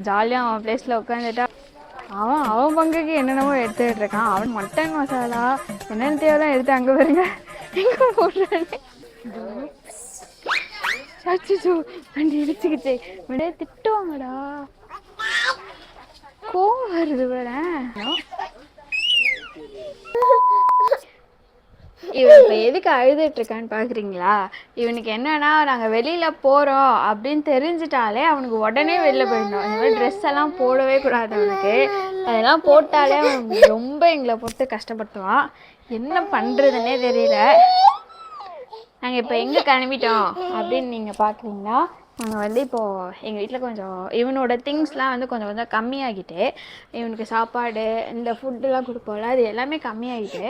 ஜாலியாக அவன் பிளேஸில் உட்காந்துட்டா அவன் அவன் பங்குக்கு என்னென்னமோ எடுத்துக்கிட்டு இருக்கான் அவன் மட்டன் மசாலா என்னென்ன தேவைதான் எடுத்து அங்கே வருங்க எங்கே போடுறானே. அச்சோ வண்டி இடிச்சுக்கிச்சே. விட திட்டுவாங்கடா. கோவம் வருது வேற. இவன் இப்போ எதுக்கு அழுதுட்டு இருக்கான்னு பார்க்குறீங்களா இவனுக்கு என்னன்னா நாங்கள் வெளியில் போகிறோம் அப்படின்னு தெரிஞ்சிட்டாலே அவனுக்கு உடனே வெளில போயிடணும். இந்த மாதிரி ட்ரெஸ் எல்லாம் போடவே கூடாது அவனுக்கு. அதெல்லாம் போட்டாலே அவன் ரொம்ப எங்களை போட்டு கஷ்டப்படுத்துவான். என்ன பண்ணுறதுன்னே தெரியல. நாங்கள் இப்போ எங்கே கிளம்பிட்டோம் அப்படின்னு நீங்கள் பார்க்குறீங்கன்னா நாங்கள் வந்து இப்போது எங்கள் வீட்டில் கொஞ்சம் இவனோட திங்ஸ்லாம் வந்து கொஞ்சம் கொஞ்சம் கம்மியாகிட்டு இவனுக்கு சாப்பாடு இந்த ஃபுட்டுலாம் கொடுப்போம்ல அது எல்லாமே கம்மியாகிட்டு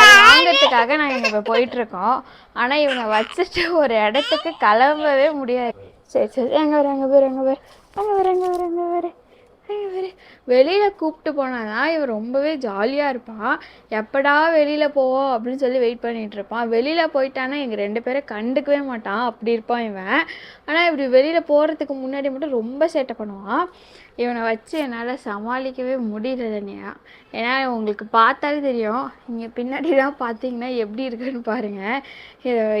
அது வாங்கிறதுக்காக நாங்கள் இங்கே இப்போ போயிட்டுருக்கோம். ஆனால் இவனை வச்சுட்டு ஒரு இடத்துக்கு கிளம்பவே முடியாது. சரி சரி. எங்கே வர எங்கே பேர் எங்கே பேர் அங்கே வர எங்கே வெளியில் கூப்பிட்டு போனால் தான் இவன் ரொம்பவே ஜாலியாக இருப்பான் எப்படா வெளியில் போவோம் அப்படின்னு சொல்லி வெயிட் பண்ணிகிட்ருப்பான் இருப்பான். வெளியில் போயிட்டானா எங்கள் ரெண்டு பேரை கண்டுக்கவே மாட்டான். அப்படி இருப்பான் இவன். ஆனால் இப்படி வெளியில் போகிறதுக்கு முன்னாடி மட்டும் ரொம்ப சேட்டை பண்ணுவான் இவனை வச்சு என்னால் சமாளிக்கவே முடியல தனியா. ஏன்னா உங்களுக்கு பார்த்தாலே தெரியும். இங்கே பின்னாடி தான் பார்த்தீங்கன்னா எப்படி இருக்குன்னு பாருங்கள்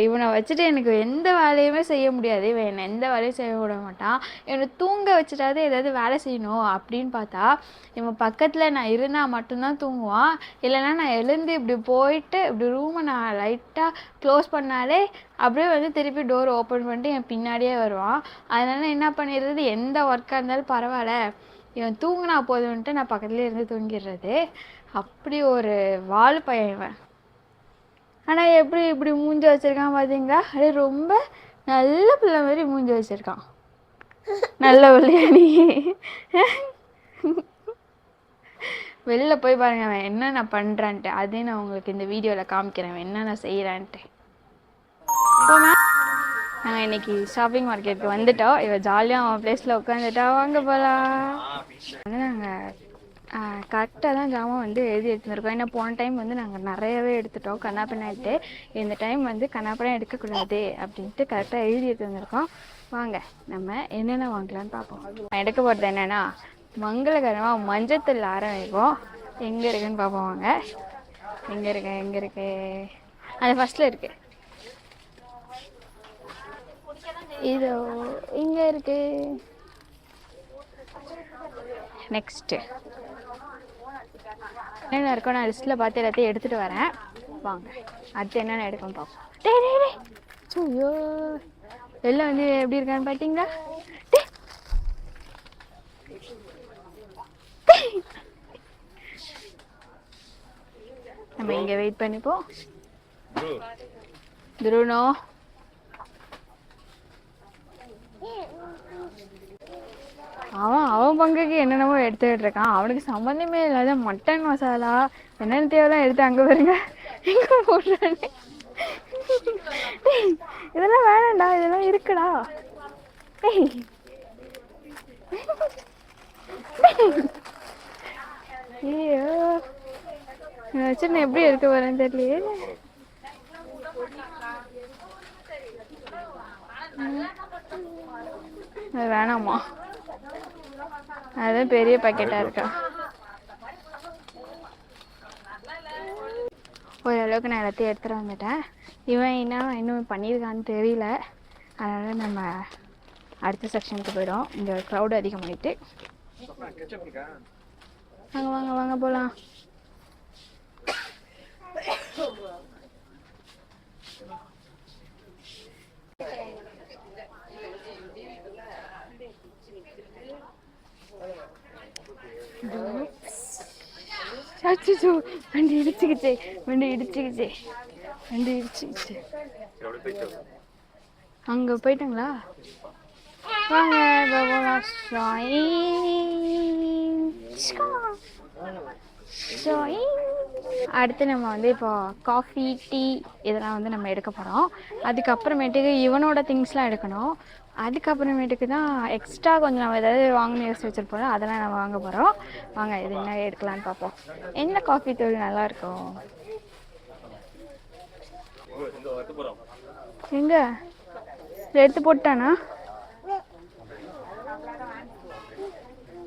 இவனை வச்சுட்டு எனக்கு எந்த வேலையுமே செய்ய முடியாது. இவன் என்னை எந்த வேலையும் செய்ய விட மாட்டான். இவனை தூங்க வச்சுட்டாவது ஏதாவது வேலை செய்யணும் அப்படின்னு பார்த்தா இவன் பக்கத்தில் நான் இருந்தால் மட்டும்தான் தூங்குவான். இல்லைன்னா நான் எழுந்து இப்படி போயிட்டு இப்படி ரூமை நான் லைட்டாக க்ளோஸ் பண்ணாலே அப்படியே வந்து திருப்பி டோர் ஓப்பன் பண்ணிட்டு என் பின்னாடியே வருவான். அதனால என்ன பண்ணிடுறது? எந்த ஒர்க்காக இருந்தாலும் பரவாயில்ல. இவன் தூங்கினா போதும்ன்ட்டு நான் பக்கத்துலேயே இருந்து தூங்கிடுறது. அப்படி ஒரு வாழ் பையன் இவன். ஆனால் எப்படி இப்படி மூஞ்சி வச்சிருக்கான் பார்த்தீங்களா அப்படியே ரொம்ப நல்ல பிள்ளை மாதிரி மூஞ்சி வச்சிருக்கான். நல்ல பிள்ளையா நீ. வெளில போய் பாருங்க அவன் என்னென்ன பண்ணுறான்ட்டு அதையும் நான் உங்களுக்கு இந்த வீடியோவில் காமிக்கிறேன் அவன் என்னென்ன செய்கிறான்ட்டு நாங்கள் இன்னைக்கு ஷாப்பிங் மார்க்கெட்டுக்கு வந்துட்டோம். இவ ஜாலியாக அவன் பிளேஸில் உட்காந்துட்டா வாங்க போகலாம் வந்து நாங்கள் கரெக்டாக தான் ஜாமான் வந்து எழுதி எடுத்துருக்கோம் ஏன்னா போன டைம் வந்து நாங்கள் நிறையவே எடுத்துட்டோம் கண்ணாப்பின்னாட்டு இந்த டைம் வந்து கண்ணாப்பினா எடுக்கக்கூடாது அப்படின்ட்டு கரெக்டாக எழுதி எடுத்து வந்திருக்கோம். வாங்க நம்ம என்னென்ன வாங்கலாம்னு பார்ப்போம். நான் எடுக்க போகிறது என்னென்னா மங்களகரமாக மஞ்சத்தூள் ஆரம்பிப்போம். எங்கே இருக்குன்னு பார்ப்போம் வாங்க. எங்கே இருக்கு எங்கே இருக்கு? அது ஃபஸ்ட்டில் இருக்குது இதோ இங்கே இருக்கு. நெக்ஸ்ட்டு என்னென்ன இருக்கோ நான் லிஸ்ட்டில் பார்த்து எல்லாத்தையும் எடுத்துகிட்டு வரேன். வாங்க அடுத்து என்னென்ன எடுக்கணும் பார்ப்போம் டே டே டேய். ஐயோ. எல்லாம் வந்து எப்படி இருக்கான்னு பார்த்தீங்களா டேய். டேய். நம்ம இங்கே வெயிட் பண்ணிப்போம் துருணோ அவன் அவன் பங்குக்கு என்னென்னமோ எடுத்துக்கிட்டு இருக்கான் அவனுக்கு சம்மந்தமே இல்லாத மட்டன் மசாலா என்னென்ன தேவைலாம் எடுத்து அங்கே வருங்க எங்கே போடுறானே. இதெல்லாம் வேணாம்டா இதெல்லாம் இருக்குடா. டேய் வச்சு நான் எப்படி எடுக்க வரேன்னு தெரியலையே. அது வேணாமா? அது பெரிய பாக்கெட்டாக இருக்கா? ஓரளவுக்கு நான் எல்லாத்தையும் எடுத்துகிட்டு வந்துட்டேன். இவன் என்ன இன்னும் பண்ணியிருக்கான்னு தெரியல. அதனால் நம்ம அடுத்த செக்ஷனுக்கு போயிடும் இங்கே க்ரௌட் அதிகமாயிட்டு. வாங்க வாங்க வாங்க போகலாம் அச்சோ வண்டி இடிச்சுக்கிச்சே வண்டி இடிச்சுக்கிச்சே வண்டி இடிச்சுக்கிச்சே அங்கே போயிட்டாங்களா வாங்க இப்ப அடுத்து நம்ம வந்து இப்போ காஃபி டீ இதெல்லாம் வந்து நம்ம எடுக்க போகிறோம் அதுக்கப்புறமேட்டுக்கு இவனோட திங்ஸ்லாம் எடுக்கணும். அதுக்கப்புறமேட்டுக்கு தான் எக்ஸ்ட்ரா கொஞ்சம் நம்ம ஏதாவது வாங்கணும் யோசிச்சு வச்சுருப்போம் அதெல்லாம் நம்ம வாங்க போகிறோம் வாங்க இது என்ன எடுக்கலான்னு பார்ப்போம். என்ன காஃபி தூள் நல்லாயிருக்கும் எங்க? எடுத்து போட்டானா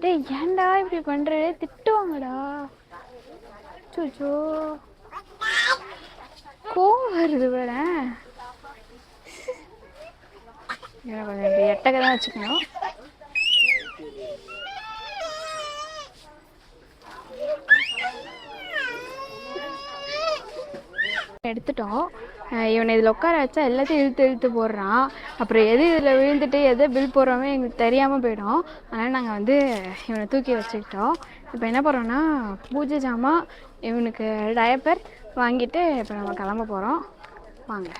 டேய் ஏன்டா இப்படி பண்ற? திட்டுவாங்கடா. சோச்சோ கோவம் வருது வேற. இவனை கொஞ்சம் எட்டக்க தான் வச்சுக்கணும். எடுத்துட்டோம். இவனை இதில் உட்கார வச்சா எல்லாத்தையும் இழுத்து இழுத்து போடுறான். அப்புறம் எது இதில் விழுந்துட்டு எது பில் போடுறோமே எங்களுக்கு தெரியாமல் போயிடும். அதனால் நாங்கள் வந்து இவனை தூக்கி வச்சுக்கிட்டோம். இப்போ என்ன பண்ணுறோன்னா பூஜை ஜாமான் இவனுக்கு டயப்பர் வாங்கிட்டு இப்போ நம்ம கிளம்ப போகிறோம் வாங்க.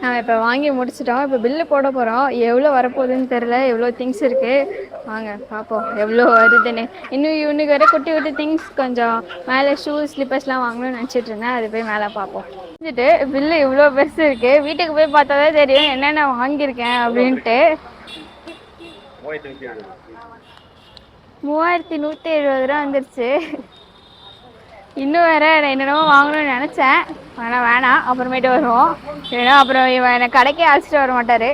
நம்ம இப்போ வாங்கி முடிச்சிட்டோம். இப்போ பில்லு போட போகிறோம் எவ்வளோ வரப்போகுதுன்னு தெரில எவ்வளோ திங்ஸ் இருக்குது வாங்க பார்ப்போம் எவ்வளோ வருதுன்னு. இன்னும் இவனுக்கு வர குட்டி குட்டி திங்ஸ் கொஞ்சம் மேலே ஷூ ஸ்லிப்பர்ஸ்லாம் வாங்கணும்னு நினச்சிட்டு இருந்தேன். அது போய் மேலே பார்ப்போம் வந்துட்டு பில்லு இவ்வளோ பெருசு இருக்குது வீட்டுக்கு போய் பார்த்தா தான் தெரியும். என்னென்ன வாங்கியிருக்கேன் அப்படின்ட்டு. மூவாயிரத்தி நூற்றி எழுபது ரூபா வந்துருச்சு. இன்னும் வேற என்னென்னமோ வாங்கணும்னு நினச்சேன். ஆனால் வேணாம் அப்புறமேட்டு வருவோம். ஏன்னா அப்புறம் இவன் என்னை கடைக்கே அழைச்சிட்டு வர மாட்டார்.